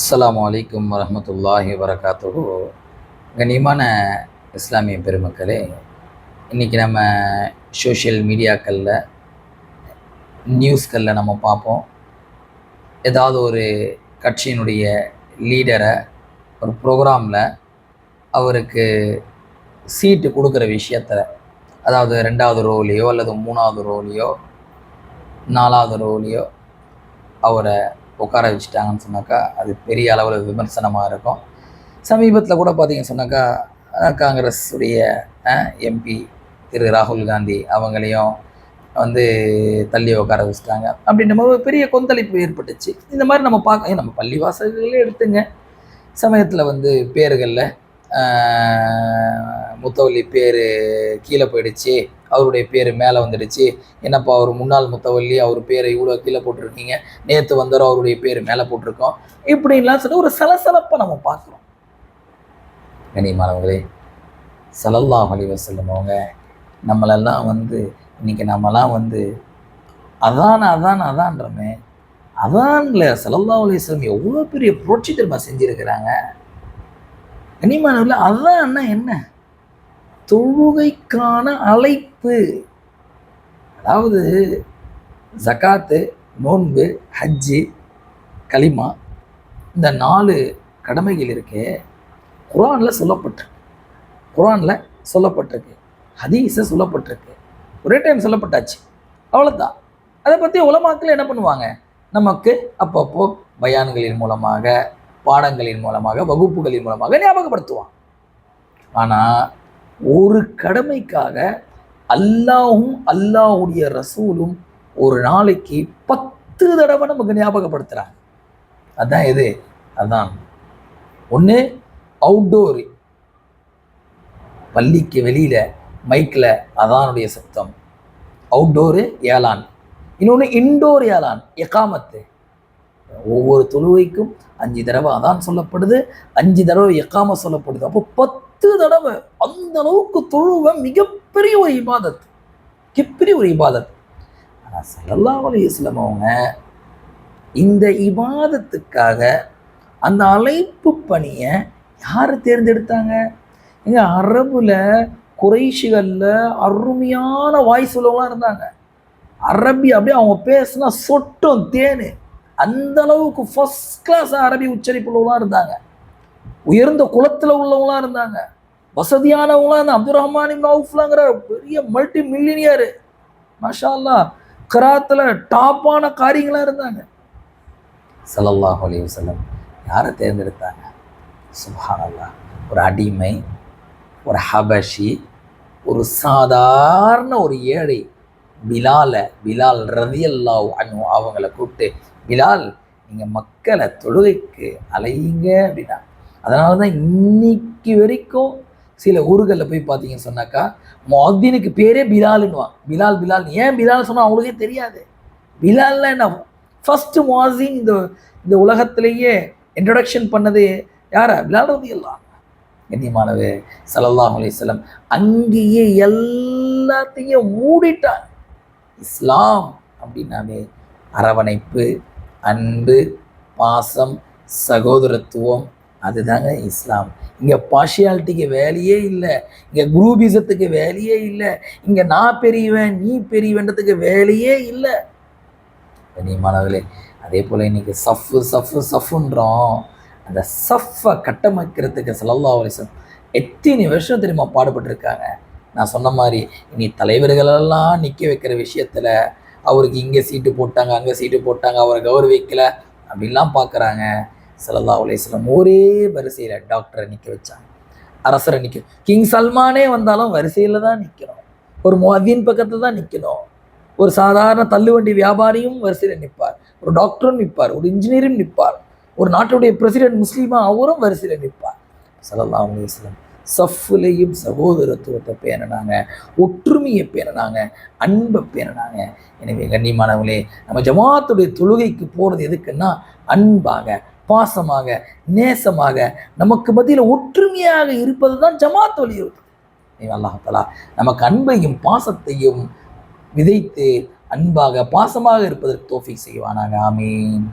அஸ்லாம் வலைக்கம் வரமத்துல்லாஹி வரகாத்துஹு கண்ணியமான இஸ்லாமிய பெருமக்களே இன்றைக்கி நம்ம சோஷியல் மீடியாக்களில் நியூஸ்களில் நம்ம பார்ப்போம். ஏதாவது ஒரு கட்சியினுடைய லீடரை ஒரு ப்ரோக்ராமில் அவருக்கு சீட்டு கொடுக்குற விஷயத்தில் அதாவது ரெண்டாவது ரோலையோ அல்லது மூணாவது ரோலையோ நாலாவது ரோலையோ அவரை உட்கார வச்சுட்டாங்கன்னு சொன்னாக்கா அது பெரிய அளவில் விமர்சனமாக இருக்கும். சமீபத்தில் கூட பார்த்தீங்கன்னு சொன்னாக்கா காங்கிரஸ் உடைய எம்பி திரு ராகுல் காந்தி அவங்களையும் வந்து தள்ளி உட்கார வச்சுட்டாங்க. அப்படின்ற போது ஒரு பெரிய கொந்தளிப்பு ஏற்பட்டுச்சு. இந்த மாதிரி நம்ம பார்க்க நம்ம பள்ளிவாசல்களே எடுத்துங்க. சமயத்தில் வந்து பேர்களில் முத்தவல்லி பேர் கீழே போயிடுச்சு. அவருடைய பேர் மேலே வந்துடுச்சு. என்னப்பா அவர் முன்னாள் முத்தவல்லி அவர் பேரை இவ்வளோ கீழே போட்டிருக்கீங்க? நேற்று வந்தாரோ அவருடைய பேர் மேலே போட்டிருக்கோம். இப்படின்லாம் சொல்லி ஒரு சலசலப்பை நம்ம பார்க்குறோம். கனிமானவங்களே சலல்லா வலிவர் வஸல்லம் நம்மளெல்லாம் வந்து இன்னைக்கு நம்மலாம் வந்து அதான் அதான் அதான்றமே அதான்ல சலல்லா அலைஹி எவ்வளோ பெரிய புரட்சி திரும்ப செஞ்சுருக்கிறாங்க? கனிமானவர்கள அண்ணா என்ன? தொழுகைக்கான அழைப்பு. அதாவது ஜகாத்து நோன்பு ஹஜ்ஜு களிமா இந்த நாலு கடமைகள் இருக்கே. குரானில் சொல்லப்பட்டிருக்கு. குரானில் சொல்லப்பட்டிருக்கு. ஹதீஸை சொல்லப்பட்டிருக்கு. ஒரே டைம் சொல்லப்பட்டாச்சு. அவ்வளோதான் அதை பற்றி உலமாக்கள் என்ன பண்ணுவாங்க? நமக்கு அப்பப்போ பயான்களின் மூலமாக பாடங்களின் மூலமாக வகுப்புகளின் மூலமாக ஞாபகப்படுத்துவான். ஆனால் ஒரு கடமைக்காக அல்லாஹும் அல்லாஹுடைய ரசூலும் ஒரு நாளைக்கு பத்து தடவை நமக்கு ஞாபகப்படுத்துகிறாங்க அதான் எது? அதான். ஒன்று அவுட்டோர் பள்ளிக்கு வெளியில் மைக்கில் அதானுடைய சத்தம். அவுட்டோரு ஏலான். இன்னொன்று இன்டோர் ஏலான் எக்காமத்து ஒவ்வொரு தொழுவைக்கும் அஞ்சு தடவை அதான் சொல்லப்படுது அஞ்சு தடவை எக்காம சொல்லப்படுது. அப்போ பத்து தடவை அந்த அளவுக்கு தொழுவை மிகப்பெரிய ஒரு இபாதத். மிகப்பெரிய ஒரு இபாதத். ஆனால் சல்லல்லா அலி வஸல்லம் அவங்க இந்த இபாதத்துக்காக அந்த அழைப்பு பணியை யார் தேர்ந்தெடுத்தாங்க? எங்க அரபுல குறைஷிகளில் அருமையான வாய்ஸ் உள்ளவங்களாம் இருந்தாங்க. அரபி அப்படியே அவங்க பேசுனா சொட்டும் தேனு. அந்த அளவுக்கு ஃபர்ஸ்ட் கிளாஸ் அரபி உச்சரிப்புள்ளவங்களாம் இருந்தாங்க. உயர்ந்த குலத்தில் உள்ளவங்களாம் இருந்தாங்க. வசதியானவங்களாம் இருந்தாங்க. அப்துல் ரஹ்மான் இப்னு பெரிய மல்டி மில்லினியரு மஷா அல்லாஹ் கிராத்தில் டாப்பான காரியங்களாக இருந்தாங்க. ஸல்லல்லாஹு அலி வஸல்லம். யாரை தேர்ந்தெடுத்தாங்க? சுபானல்லா ஒரு அடிமை ஒரு ஹபஷி ஒரு சாதாரண ஒரு ஏழை. பிலால பிலால் ரதியல்லா அன்ஹு அவங்கள கூப்பிட்டு பிலால் நீங்கள் மக்களை தொழுகைக்கு அலையுங்க அப்படின்னா அதனால தான் இன்னைக்கு வரைக்கும் சில ஊர்களில் போய் பார்த்தீங்கன்னு சொன்னாக்கா மொத்தினுக்கு பேரே பிலாலுன்னுவான் பிலால் பிலால். ஏன் பிலால் சொன்னால் அவங்களுக்கே தெரியாது. பிலால்லாம் என்ன? ஃபஸ்ட்டு மொஹின் இந்த இந்த உலகத்திலேயே இன்ட்ரடக்ஷன் பண்ணது யாரா? பிலால் ரதி எல்லாம் கண்ணியமானது சலல்லாஹ் அலைஹி அங்கேயே எல்லாத்தையும் மூடிட்டான் இஸ்லாம் அப்படின்னாவே அரவணைப்பு அன்பு பாசம் சகோதரத்துவம் அதுதாங்க இஸ்லாம். இங்கே பார்ஷியாலிட்டிக்கு வேலையே இல்லை. இங்கே குரூபிசத்துக்கு வேலையே இல்லை. இங்கே நான் பெரியவன் நீ பெரியவன்றதுக்கு வேலையே இல்லை. கண்ணியமானவர்களே அதே போல் இன்னைக்கு சஃப்பு சஃப்பு சஃப்புன்றோம். அந்த சஃப்பை கட்டமைக்கிறதுக்கு செலவு அலைஹி எத்தனை வருஷம் தெரியுமா பாடுபட்டிருக்காங்க? நான் சொன்ன மாதிரி இனி தலைவர்களெல்லாம் நிற்க வைக்கிற விஷயத்தில் அவருக்கு இங்கே சீட்டு போட்டாங்க அங்கே சீட்டு போட்டாங்க அவரை கௌரவிக்கல அப்படிலாம் பார்க்குறாங்க சல்லல்லாஹு அலைஹி ஒரே வரிசையில் டாக்டரை நிற்க வச்சாங்க. அரசரை நிற்க கிங் சல்மானே வந்தாலும் வரிசையில் தான் நிற்கணும் ஒரு முஅத்தின் பக்கத்தில் தான் நிற்கணும் ஒரு சாதாரண தள்ளுவண்டி வியாபாரியும் வரிசையில் நிற்பார் ஒரு டாக்டரும் நிற்பார் ஒரு இன்ஜினியரும் நிற்பார் ஒரு நாட்டுடைய பிரசிடென்ட் முஸ்லீமாக அவரும் வரிசையில் நிற்பார் சல்லல்லாஹு அலைஹி சஃப்லையும் சகோதரத்துவத்தை பேணினாங்க ஒற்றுமையை பேணினாங்க அன்பை பேணினாங்க. எனவே கண்ணியமானவங்களே நம்ம ஜமாத்துடைய தொழுகைக்கு போகிறது எதுக்குன்னா அன்பாக பாசமாக நேசமாக நமக்கு மத்தியில் ஒற்றுமையாக இருப்பது தான் ஜமாத் வலியுறுத்து அல்லாஹலா நமக்கு அன்பையும் பாசத்தையும் விதைத்து அன்பாக பாசமாக இருப்பதற்கு தோஃபிக் செய்வானாங்க ஆமீன்.